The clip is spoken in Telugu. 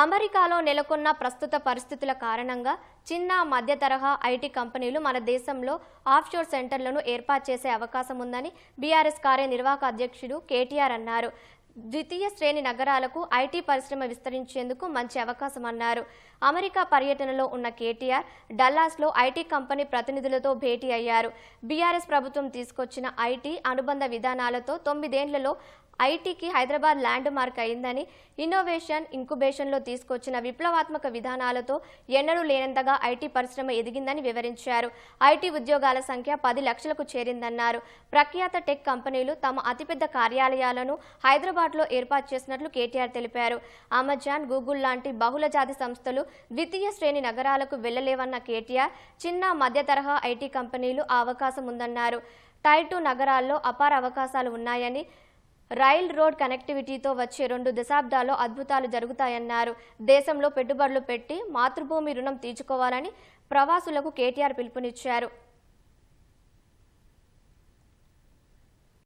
అమెరికాలో నెలకొన్న ప్రస్తుత పరిస్థితుల కారణంగా చిన్న మధ్య తరహా ఐటీ కంపెనీలు మన దేశంలో ఆఫ్షోర్ సెంటర్లను ఏర్పాటు చేసే అవకాశం ఉందని బీఆర్ఎస్ కార్యనిర్వాహక అధ్యక్షుడు కేటీఆర్ అన్నారు. ద్వితీయ శ్రేణి నగరాలకు ఐటీ పరిశ్రమ విస్తరించేందుకు మంచి అవకాశం అన్నారు. అమెరికా పర్యటనలో ఉన్న కేటీఆర్ డల్లాస్లో ఐటీ కంపెనీ ప్రతినిధులతో భేటీ అయ్యారు. బీఆర్ఎస్ ప్రభుత్వం తీసుకొచ్చిన ఐటీ అనుబంధ విధానాలతో తొమ్మిదేండ్లలో ఐటీకి హైదరాబాద్ ల్యాండ్ మార్క్ అయిందని ఇన్నోవేషన్ ఇంకుబేషన్లో తీసుకొచ్చిన విప్లవాత్మక విధానాలతో ఎన్నడూ లేనంతగా ఐటీ పరిశ్రమ ఎదిగిందని వివరించారు. ఐటీ ఉద్యోగాల సంఖ్య పది లక్షలకు చేరిందన్నారు. ప్రఖ్యాత టెక్ కంపెనీలు తమ అతిపెద్ద కార్యాలయాలను హైదరాబాద్ హైదరాబాద్లో ఏర్పాటు చేసినట్లు కేటీఆర్ తెలిపారు. అమెజాన్ గూగుల్ లాంటి బహుళజాతి సంస్థలు ద్వితీయ శ్రేణి నగరాలకు వెళ్ళలేవన్న కేటీఆర్ చిన్న మధ్య తరహా ఐటీ కంపెనీలు ఆ అవకాశం ఉందన్నారు. టైటు టూ నగరాల్లో అపార అవకాశాలు ఉన్నాయని రైల్ రోడ్ కనెక్టివిటీతో వచ్చే రెండు దశాబ్దాల్లో అద్భుతాలు జరుగుతాయన్నారు. దేశంలో పెట్టుబడులు పెట్టి మాతృభూమి రుణం తీర్చుకోవాలని ప్రవాసులకు కేటీఆర్ పిలుపునిచ్చారు.